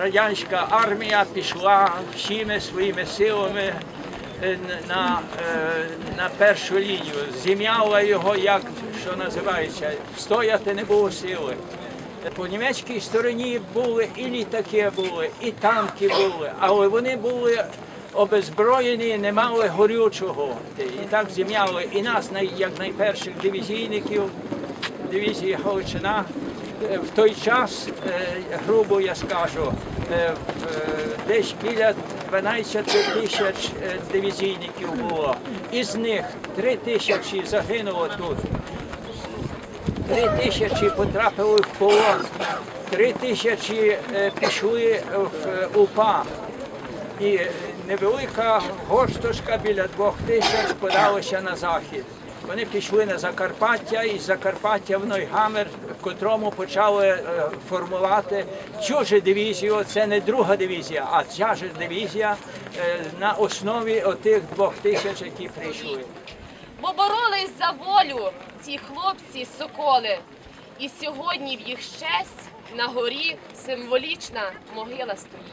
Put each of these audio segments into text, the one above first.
Радянська армія пішла всіми своїми силами е, на е, на першу лінію. Зім'яла його, як що називається, стояти не було сили. По німецькій стороні були і літаки були, і танки були, але вони були обезброєні, не мали горючого. І так зім'яли і нас, як найперших дивізійників, дивізії Галичина. Е, В той час, е, грубо я скажу, е, десь біля 12 тисяч дивізійників було. Із них 3 тисячі загинуло тут. Три тисячі потрапили в полон, три тисячі е, пішли в е, УПА. І невелика горсточка біля двох тисяч подалася на захід. Вони пішли на Закарпаття, і з Закарпаття в Нойгамер, в котрому почали е, формувати цю ж дивізію. Це не друга дивізія, а ця ж дивізія на основі отих двох тисяч, які прийшли. За волю ці хлопці соколи. І сьогодні в їх честь на горі символічна могила стоїть.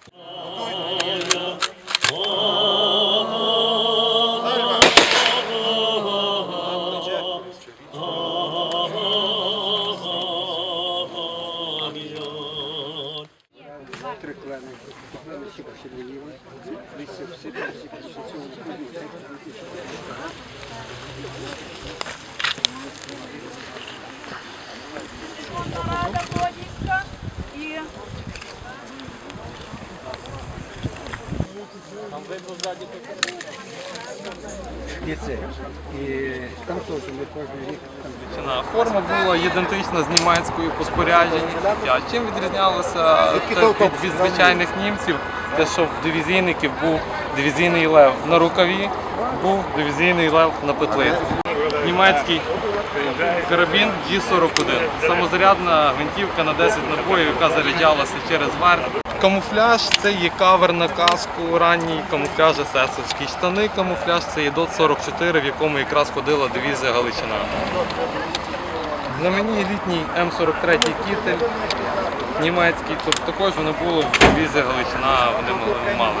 Рада Бродівська і І це. І там теж ми кожен рік там. Форма була ідентична з німецькою по спорядженні. А чим відрізнялося так, від, від звичайних німців? Те, що в дивізійників був дивізійний лев на рукаві, був дивізійний лев на петлиці. Німецький карабін G41. Самозарядна гвинтівка на 10 набоїв, яка заряджалася через верх. Камуфляж це є кавер на каску, ранній камуфляж есесовський. Штани камуфляж це є ДОТ 44, в якому якраз ходила дивізія Галичина. На мені літній М43 кітель німецький, тобто також воно було в дивізії Галичина, вони мали.